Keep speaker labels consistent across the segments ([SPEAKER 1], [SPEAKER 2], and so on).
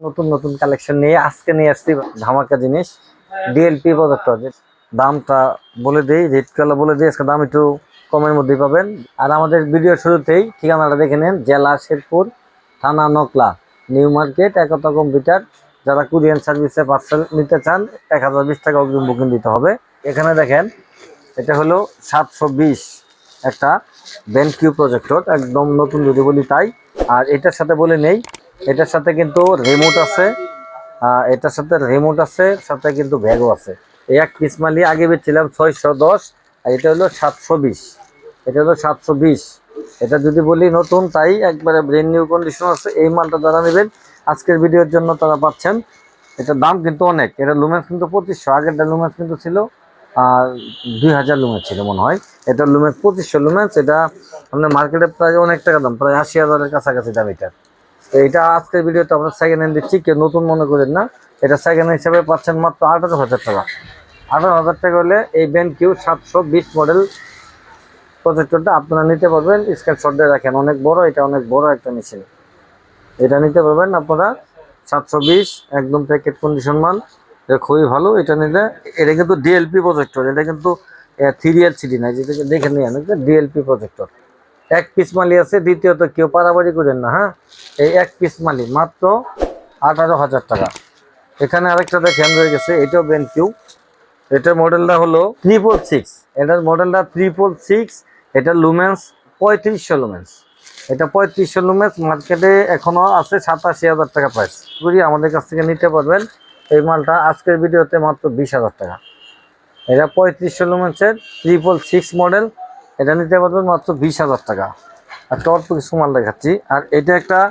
[SPEAKER 1] নতুন নতুন কালেকশন নিয়ে আজকে নিয়ে আসছি ধামাকা জিনিস। ডিএলপি প্রজেক্টর দামটা বলে দিই রেড কালার বলে দিই, আজকে দাম একটু কমের মধ্যেই পাবেন। আর আমাদের ভিডিও শুরুতেই ঠিকানাটা দেখে নেন, জেলা শেরপুর, থানা Nakla, new market, Ekota computer. যারা কুরিয়ান সার্ভিসে পার্সেল নিতে চান, এক হাজার বিশ টাকা অগ্রিম বুকিং দিতে হবে। এখানে দেখেন, এটা হলো সাতশো বিশ একটা ব্যান্ড কিউ প্রজেক্টর একদম নতুন যদি বলি তাই। আর এটার সাথে বলে নেই এটার সাথে কিন্তু রিমোট আছে এটার সাথে রিমোট আছে, সাথে কিন্তু ব্যাগও আছে। এক পিস মালি আগে বেচছিলাম ছয়শো দশ, আর এটা হলো সাতশো বিশ। এটা হলো সাতশো বিশ। এটা যদি বলি নতুন, তাই একবারে ব্রেন নিউ কন্ডিশন আছে, এই মালটা যারা নেবেন, আজকের ভিডিওর জন্য তারা পাচ্ছেন। এটার দাম কিন্তু অনেক, এটা লুমেন্স কিন্তু পঁচিশশো, আগেরটা লুমেন্স কিন্তু ছিল, আর দুই হাজার লুমেন্স ছিল মনে হয়। এটা লুমেন্স পঁচিশশো লুমেন্স এটা আপনার মার্কেটে প্রায় অনেক টাকা দাম, প্রায় আশি হাজারের কাছাকাছি দাম এটা। এটা আজকের ভিডিওতে আমরা সেকেন্ড হ্যান্ড দিচ্ছি, কেউ নতুন মনে করেন না। এটা সেকেন্ড হ্যান্ড হিসাবে পাচ্ছেন মাত্র আঠারো হাজার টাকা। আঠারো হাজার টাকা হলে এই ব্যান্ড কিউ সাতশো বিশ মডেল প্রজেক্টরটা আপনারা নিতে পারবেন। স্ক্রিনশট দিয়ে রাখেন, অনেক বড়, এটা অনেক বড় একটা মেশিন এটা নিতে পারবেন আপনারা সাতশো বিশ, একদম প্যাকেট কন্ডিশন মাল এটা খুবই ভালো, এটা নিলে এটা কিন্তু ডিএলপি প্রজেক্টর এটা কিন্তু থ্রি এল সিডি নাই যেটা দেখে নিয়ে ডিএলপি প্রজেক্টর এক পিস মালি আছে, দ্বিতীয়ত কেউ পারাবাড়ি করেন না হ্যাঁ? এই এক পিস মালি, মাত্র আঠারো হাজার টাকা। এখানে আরেকটা দেখেন, রয়ে গেছে, এটাও বেন কিউ এটার মডেলটা হলো ট্রিপল সিক্স এটার মডেলটা ট্রিপল সিক্স এটা লুমেন্স পঁয়ত্রিশশো লুমেন্স এটা পঁয়ত্রিশশো লুমেন্স মার্কেটে এখনও আছে সাতাশি হাজার টাকা প্রাইস করি আমাদের কাছ থেকে নিতে পারবেন, এই মালটা আজকের ভিডিওতে মাত্র বিশ হাজার টাকা। এটা পঁয়ত্রিশশো লুমেন্সের ট্রিপল সিক্স মডেল এটা নিতে পারবেন মাত্র বিশ হাজার টাকা। আর অল্প কিছু মাল দেখাচ্ছি। আর এটা একটা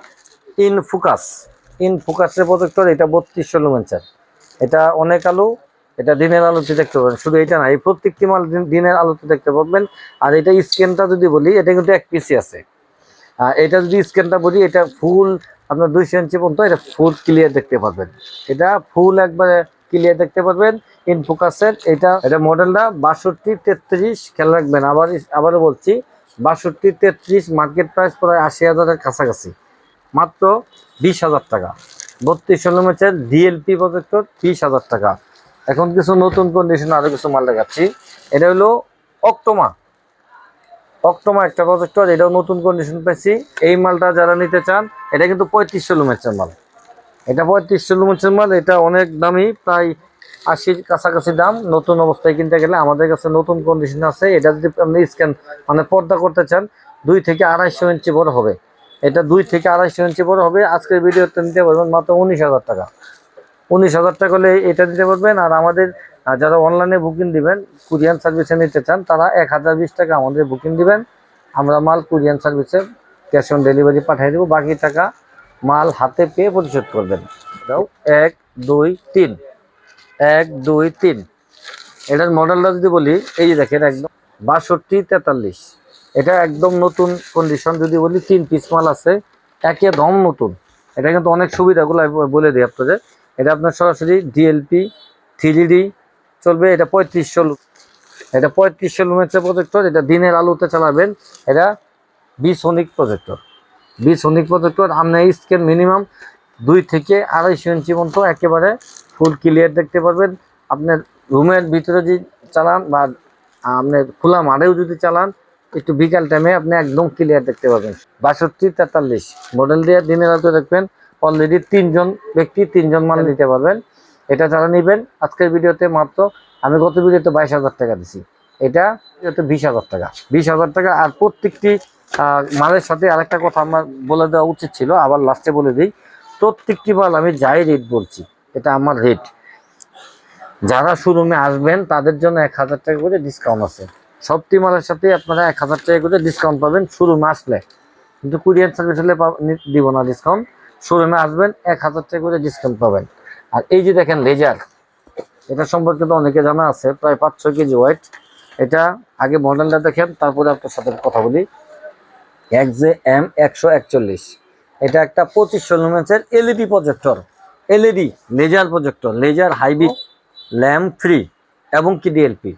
[SPEAKER 1] ইন ফোকাস ইন ফোকাসের প্রজেক্টর, এটা বত্রিশশো লুমেন্সের এটা অনেক আলু, এটা দিনের আলোতে দেখতে পাবেন শুধু এটা না, এই প্রত্যেকটি মাল দিন- দিনের আলোতে দেখতে পাবেন আর এটা স্ক্যানটা যদি বলি, এটা কিন্তু এক পিসি আছে। আর এটা যদি স্ক্যানটা বলি, এটা ফুল আপনার দুইশো ইঞ্চি পর্যন্ত, এটা ফুল ক্লিয়ার দেখতে পারবেন। এটা ফুল একবারে ক্লিয়ার দেখতে পারবেন ইন ফোকাসের এটা এটা মডেলটা বাষট্টি তেত্রিশ, খেয়াল রাখবেন, আবার আবারও বলছি, বাষট্টি তেত্রিশ মার্কেট প্রাইস প্রায় আশি হাজারের কাছাকাছি। মাত্র বিশ হাজার টাকা। বত্রিশ কিলোমিটার ডিএলপি প্রজেক্টর বিশ হাজার টাকা। এখন কিছু নতুন কন্ডিশন আরও কিছু মাল দেখাচ্ছি। এটা হলো অক্টোমা অক্টোমা একটা প্রজেক্টর এটাও নতুন কন্ডিশন পেয়েছি। এই মালটা যারা নিতে চান, এটা কিন্তু পঁয়ত্রিশশো লুমেন্সের মাল। এটা পঁয়ত্রিশশো লুমেন্সের মাল, এটা অনেক দামি, প্রায় আশির কাছাকাছি দাম। নতুন অবস্থায় কিনতে গেলে আমাদের কাছে নতুন কন্ডিশন আছে। এটা যদি আপনি স্ক্যান মানে পর্দা করতে চান, দুই থেকে আড়াইশো ইঞ্চি বড় হবে। এটা দুই থেকে আড়াইশো ইঞ্চি বড় হবে। আজকের ভিডিওতে নিতে পারবেন মাত্র উনিশ হাজার টাকা। উনিশ হাজার টাকা হলে এটা দিতে পারবেন। আর আমাদের যারা অনলাইনে বুকিং দিবেন, কুরিয়ান সার্ভিসে নিতে চান, তারা এক হাজার বিশ টাকা আমাদের বুকিং দিবেন। আমরা মাল কুরিয়ান সার্ভিসে ক্যাশ অন ডেলিভারি পাঠিয়ে দেবো। বাকি টাকা মাল হাতে পেয়ে পরিশোধ করবেন। দাও, এক, দুই, তিন। এক, দুই, তিন। এটার মডেলটা যদি বলি, এই যে দেখেন একদম বাষট্টি, তেতাল্লিশ। এটা একদম নতুন কন্ডিশন যদি বলি তিন পিস মাল আছে, একদম নতুন। এটা কিন্তু অনেক সুবিধাগুলো বলে দিই আপনাদের। এটা আপনার সরাসরি ডিএলপি থ্রি ডি চলবে এটা পঁয়ত্রিশশো এটা পঁয়ত্রিশশো লুমেন্সের প্রজেক্টর এটা দিনের আলোতে চালাবেন। এটা বিসনিক প্রজেক্টর বিসনিক প্রজেক্টর আপনার স্ক্যান মিনিমাম দুই থেকে আড়াইশো ইঞ্চি পর্যন্ত একেবারে ফুল ক্লিয়ার দেখতে পারবেন। আপনার রুমের ভিতরে যদি চালান বা আপনার খোলা মাঠেও যদি চালান, একটু বিকাল টাইমে আপনি একদম ক্লিয়ার দেখতে পাবেন বাষট্টি তেতাল্লিশ মডেল দিয়ে দিনের আলোতে দেখবেন অলরেডি তিনজন ব্যক্তি, তিনজন মাল নিতে পারবেন। এটা যারা নেবেন, আজকের ভিডিওতে মাত্র আমি গত ভিডিওতে বাইশ হাজার টাকা দিছি। এটা ভিডিওতে বিশ হাজার টাকা। বিশ হাজার টাকা আর প্রত্যেকটি মালের সাথে আরেকটা কথা আমার বলে দেওয়া উচিত ছিল, আবার লাস্টে বলে দিই। প্রত্যেকটি মাল আমি যাই রেট বলছি, এটা আমার রেট যারা শোরুমে আসবেন, তাদের জন্য এক হাজার টাকা করে ডিসকাউন্ট আছে। সবটি মালের সাথে আপনারা এক হাজার টাকা করে ডিসকাউন্ট পাবেন শোরুমে আসলে। কিন্তু কুরিয়ার সার্ভিস হলে দিব না ডিসকাউন্ট শোরুমে আসবেন, এক হাজার টাকা করে ডিসকাউন্ট পাবেন। আর এই যে দেখেন লেজার, এটা সম্পর্কে তো অনেকে জানা আছে, প্রায় পাঁচ ছয় কেজি ওয়েট এটা আগে মডেলটা দেখেন, তারপরে আপনার সাথে কথা বলি। এক জে এম একশো একচল্লিশ। এটা একটা পঁচিশশো লুমেন্সের LED projector LED laser projector laser hybrid lamp free এবং কি ডিএলপি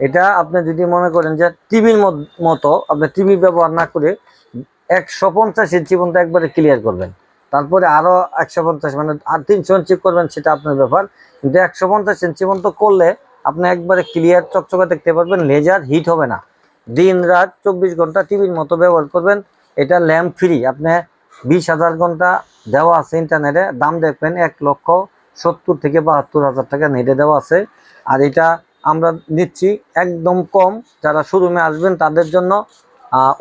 [SPEAKER 1] এটা আপনি যদি মনে করেন যে টিভির মতো আপনি টিভি ব্যবহার না করে একশো পঞ্চাশ ইঞ্চি পর্যন্ত একবারে ক্লিয়ার করবেন। তারপরে আরও একশো পঞ্চাশ মানে আর তিনশো ইঞ্চি করবেন সেটা আপনার ব্যাপার। কিন্তু একশো পঞ্চাশ ইঞ্চি পর্যন্ত করলে আপনি একবারে ক্লিয়ার চকচকে দেখতে পারবেন লেজার হিট হবে না। দিন রাত চব্বিশ ঘণ্টা টিভির মতো ব্যবহার করবেন। এটা ল্যাম্প ফ্রি। আপনি বিশ হাজার ঘণ্টা দেওয়া আছে ইন্টারনেটে, দাম দেখবেন এক লক্ষ সত্তর থেকে বাহাত্তর হাজার টাকা নেটে দেওয়া আছে। আর এটা আমরা নিচ্ছি একদম কম। যারা শোরুমে আসবেন তাদের জন্য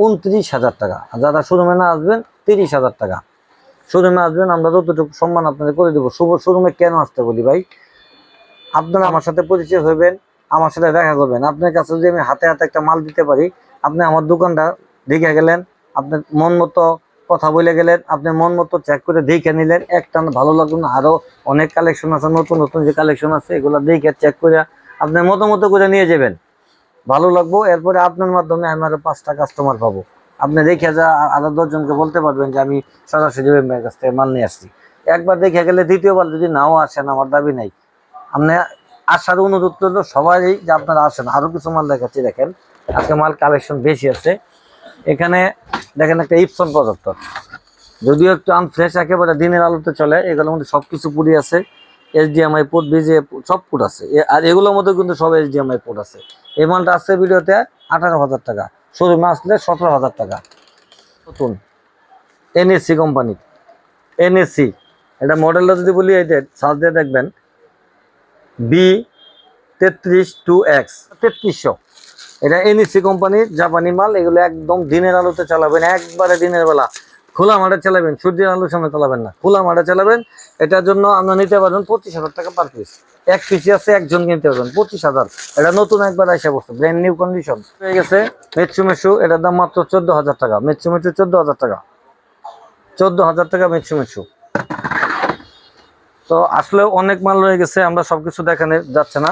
[SPEAKER 1] উনত্রিশ হাজার টাকা। যারা শোরুমে না আসবেন, তিরিশ হাজার টাকা। শোরুমে আসবেন, আমরা যতটুকু সম্মান আপনাদের করে দেবো। শুভ শোরুমে কেন আসতে বলি ভাই? আপনারা আমার সাথে পরিচয় হবেন আমার সাথে দেখা করবেন। আপনার কাছে যদি আমি হাতে হাতে একটা মাল দিতে পারি, আপনি আমার দোকানটা দেখে গেলেন, আপনার মন মতো কথা বলে গেলেন, আপনি মন মতো চেক করে দেখে নিলেন। একটা ভালো লাগল না আরও অনেক কালেকশন আছে, নতুন নতুন যে কালেকশন আছে, এগুলো দেখে চেক করে আপনি মতো মতো করে নিয়ে যাবেন। ভালো লাগবো, এরপরে আপনার মাধ্যমে আমি আরও পাঁচটা কাস্টমার পাবো। আপনি দেখে যা, আরও দশজনকে বলতে পারবেন যে আমি সরাসরি কাছ থেকে মাল নিয়ে আসছি। একবার দেখে গেলে দ্বিতীয়বার যদি নাও আসেন, আমার দাবি নাই। আপনি আসার অনুরোধ করল সবাই যে আপনারা আসেন, আরও কিছু মাল দেখাচ্ছি, দেখেন। আজকে মাল কালেকশন বেশি আছে। এখানে দেখেন একটা ইপসন প্রজেক্টর। যদিও একটু আনফ্রেশ একেবারে দিনের আলোতে চলে, এগুলোর মধ্যে সব কিছু পুরি আছে। এইচডিএমআই পোর্ট বিজে সব পোর্ট আছে। আর এগুলোর মধ্যে কিন্তু সব এইচডিএমআই পোর্ট আছে। এই মালটা আসছে ভিডিওতে আঠারো হাজার টাকা। শোরুমে আসলে সতেরো হাজার টাকা। নতুন। এনএসসি কোম্পানি এনএসসি এটা মডেলটা যদি বলি, এই সার্চ দিয়ে দেখবেন বি তেত্রিশ টু এক্স তেত্রিশশো। এটা এনএসসি কোম্পানির জাপানি মাল, এগুলো একদম দিনের আলোতে চালাবেন, একবারে দিনের বেলা। খোলা মাঠে চালাবেন, সূর্যের আলোর সামনে চালাবেন না। খোলা মাঠে চালাবেন, এটার জন্য আপনার নিতে পারবেন পঁচিশ হাজার টাকা পার পিস এক পিসি আছে, একজন কিনতে পারবেন, পঁচিশ হাজার। এটা নতুন একবার এসে বসছে ব্র্যান্ড নিউ কন্ডিশন হয়ে গেছে মেট্রু মেট্রু এটার দাম মাত্র চোদ্দ হাজার টাকা। মেট্রু মেট্রু চোদ্দ হাজার টাকা। চোদ্দ হাজার টাকা মেট্রু মেট্রু তো আসলে অনেক মাল রয়ে গেছে আমরা সবকিছু দেখানো যাচ্ছে না।